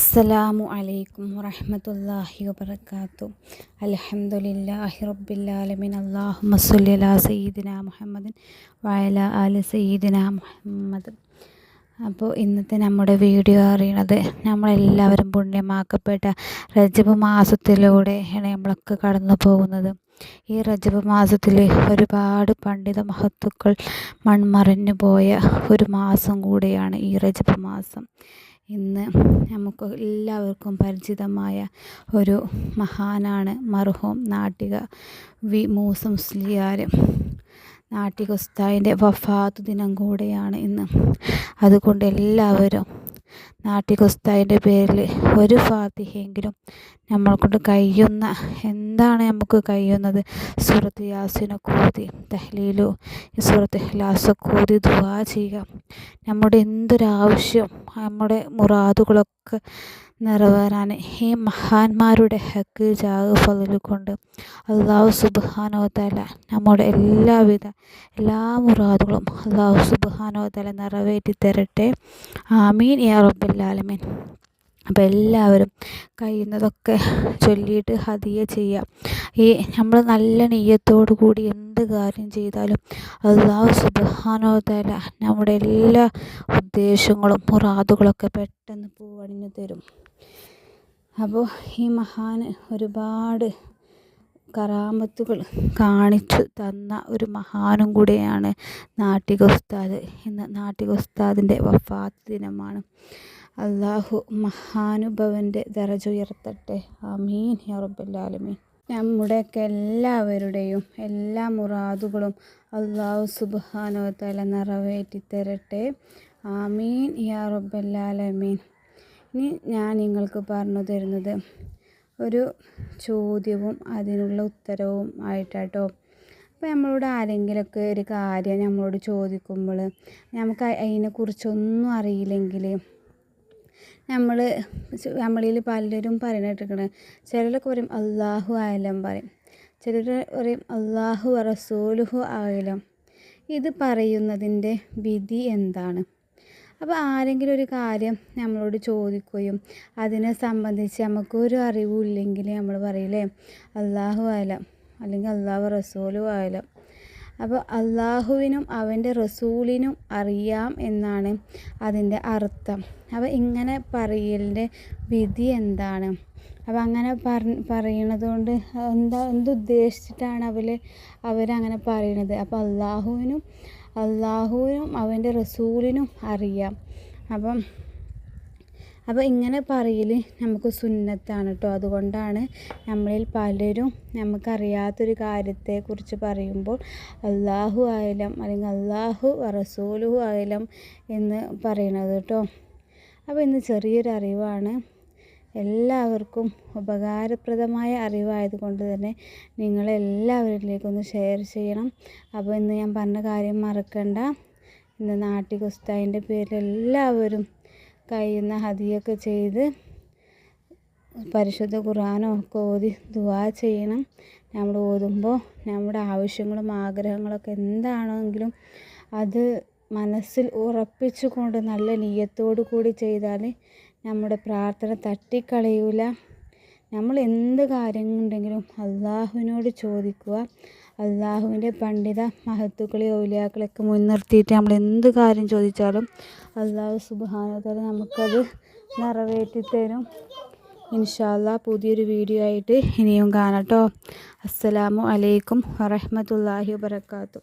അസ്സലാമു അലൈക്കും വറഹമത്തല്ലാഹി വബർക്കാത്തു അലഹമുല്ലാഹി റബ്ബില്ലാലമിൻ അള്ളാഹു സല്ലി സയ്യിദിന മുഹമ്മദിൻ വയല അലി സയ്യിദിന മുഹമ്മദ്. അപ്പോൾ ഇന്നത്തെ നമ്മുടെ വീഡിയോ അറിയണത് നമ്മളെല്ലാവരും പുണ്യമാക്കപ്പെട്ട രജബ് മാസത്തിലൂടെയാണ് നമ്മളൊക്കെ കടന്നു പോകുന്നത് ഈ റജബ് മാസത്തിലെ ഒരുപാട് പണ്ഡിത മഹത്തുക്കൾ മൺമറഞ്ഞു പോയ ഒരു മാസം കൂടിയാണ് ഈ റജബ് മാസം. ഇന്ന് നമുക്ക് എല്ലാവർക്കും പരിചിതമായ ഒരു മഹാനാണ് മർഹോം നാട്ടിക വി മൂസ മുസ്ലിയാർ. നാട്ടിക ഉസ്താദിന്റെ വഫാത്ത് ദിനം കൂടെയാണ് ഇന്ന്. അതുകൊണ്ട് എല്ലാവരും നാട്ടിക പേരിൽ ഒരു ഫാത്തിഹയെങ്കിലും നമ്മൾ കൊണ്ട് കഴിയുന്ന എന്താണ് നമുക്ക് കഴിയുന്നത്? സൂറത്ത് യാസിനെ കൂതി തഹ്ലീലോ സൂറത്ത് ഹിലാസൊക്കെ കൂതി ദുവാ ചെയ്യുക. നമ്മുടെ എന്തൊരാവശ്യം നമ്മുടെ മുറാദുകളൊക്കെ നിറവേറാൻ ഈ മഹാന്മാരുടെ ഹക്ക് ജാഗ് ഫതിൽ കൊണ്ട് അള്ളാഹു സുബാനോതല നമ്മുടെ എല്ലാവിധ എല്ലാ മുറാദുകളും അള്ളാഹു സുബാനോതല നിറവേറ്റി തരട്ടെ. ആമീൻ യാ റബ്ബല്ലാലമീൻ അപ്പോൾ എല്ലാവരും കഴിയുന്നതൊക്കെ ചൊല്ലിയിട്ട് ഹദിയ ചെയ്യാം. ഈ നമ്മൾ നല്ല നെയ്യത്തോടു കൂടി എന്ത് കാര്യം ചെയ്താലും അള്ളാഹു സുബാനോതല നമ്മുടെ എല്ലാ ഉദ്ദേശങ്ങളും മുറാദുകളൊക്കെ പെട്ടെന്ന് പൂവണിഞ്ഞു തരും. അപ്പോൾ ഈ മഹാന് ഒരുപാട് കറാമത്തുകൾ കാണിച്ചു തന്ന ഒരു മഹാനും കൂടെയാണ് നാട്ടിക ഉസ്താദ് ഇന്ന് നാട്ടിക ഉസ്താദിന്റെ വഫാത്ത് ദിനമാണ്. അള്ളാഹു മഹാനുഭവന്റെ ദറജ ഉയർത്തട്ടെ. ആമീൻ യാ റബ്ബല്ലാലമീൻ നമ്മുടെയൊക്കെ എല്ലാവരുടെയും എല്ലാ മുറാദുകളും അള്ളാഹു സുബാനോ തല നിറവേറ്റി തരട്ടെ ആമീൻ യാ റബ്ബല്ലാലമീൻ ഇനി ഞാൻ നിങ്ങൾക്ക് പറഞ്ഞു തരുന്നത് ഒരു ചോദ്യവും അതിനുള്ള ഉത്തരവും ആയിട്ടാട്ടോ. അപ്പോൾ നമ്മളോട് ആരെങ്കിലുമൊക്കെ ഒരു കാര്യം നമ്മളോട് ചോദിക്കുമ്പോൾ നമുക്ക് അതിനെക്കുറിച്ചൊന്നും അറിയില്ലെങ്കിൽ നമ്മൾ നമ്മളിൽ പലരും പറയുന്നിട്ടിരിക്കണ ചിലരൊക്കെ പറയും അള്ളാഹു ആയാലും പറയും. ചിലർ പറയും അള്ളാഹു റസൂലുഹു ആയാലും ഇത് പറയുന്നതിന്റെ വിധി എന്താണ്? അപ്പോൾ ആരെങ്കിലും ഒരു കാര്യം നമ്മളോട് ചോദിക്കുകയും അതിനെ സംബന്ധിച്ച് നമുക്കൊരു ഒരു അറിവും നമ്മൾ പറയില്ലേ? അള്ളാഹു ആയാലും അല്ലെങ്കിൽ അള്ളാഹു റസൂലും ആയാലും അപ്പോൾ അള്ളാഹുവിനും അവന്റെ റസൂലിനും അറിയാം എന്നാണ് അതിന്റെ അർത്ഥം. അപ്പോൾ ഇങ്ങനെ പറയലിന്റെ വിധി എന്താണ്? അപ്പോൾ അങ്ങനെ പറ പറയണത് കൊണ്ട് എന്താ എന്തുദ്ദേശിച്ചിട്ടാണ് അവർ അവരങ്ങനെ പറയണത്? അപ്പം അള്ളാഹുവിനും അള്ളാഹുവിനും അവന്റെ റസൂലിനും അറിയാം. അപ്പം അപ്പോൾ ഇങ്ങനെ പറയൽ നമുക്ക് സുന്നത്താണ് കേട്ടോ അതുകൊണ്ടാണ് നമ്മളിൽ പലരും നമുക്കറിയാത്തൊരു കാര്യത്തെക്കുറിച്ച് പറയുമ്പോൾ അള്ളാഹു ആയാലും അല്ലെങ്കിൽ അള്ളാഹു റസൂലു ആയാലും എന്ന് പറയണത് കേട്ടോ അപ്പോൾ ഇന്ന് ചെറിയൊരു അറിവാണ് എല്ലാവർക്കും ഉപകാരപ്രദമായ അറിവായതുകൊണ്ട് തന്നെ നിങ്ങളെല്ലാവരിലേക്കൊന്ന് ഷെയർ ചെയ്യണം. അപ്പോൾ ഇന്ന് ഞാൻ പറഞ്ഞ കാര്യം മറക്കണ്ട. ഇന്ന് നാട്ടി കുസ്തായിന്റെ പേരിൽ എല്ലാവരും കഴിയുന്ന ഹതിയൊക്കെ ചെയ്ത് പരിശുദ്ധ ഖുറാനോ ഒക്കെ ഓതി ദുവാ ചെയ്യണം. നമ്മൾ ഓതുമ്പോൾ നമ്മുടെ ആവശ്യങ്ങളും ആഗ്രഹങ്ങളൊക്കെ എന്താണെങ്കിലും അത് മനസ്സിൽ ഉറപ്പിച്ചുകൊണ്ട് നല്ല നീയത്തോടു കൂടി ചെയ്താൽ നമ്മുടെ പ്രാർത്ഥന തട്ടിക്കളയൂല. നമ്മൾ എന്ത് കാര്യങ്ങളുണ്ടെങ്കിലും അള്ളാഹുവിനോട് ചോദിക്കുക. അള്ളാഹുവിന്റെ പണ്ഡിത മഹത്തുക്കളെ ഔലിയാക്കളെയൊക്കെ മുൻനിർത്തിയിട്ട് നമ്മൾ എന്ത് കാര്യം ചോദിച്ചാലും അള്ളാഹു സുബാനോദര നമുക്കത് നിറവേറ്റി നിറവേറ്റിത്തരും ഇൻഷാല്ല പുതിയൊരു വീഡിയോ ആയിട്ട് ഇനിയും കാണാം കേട്ടോ. അസ്സലാമു അലൈക്കും വറഹമത്തല്ലാഹി വാത്തു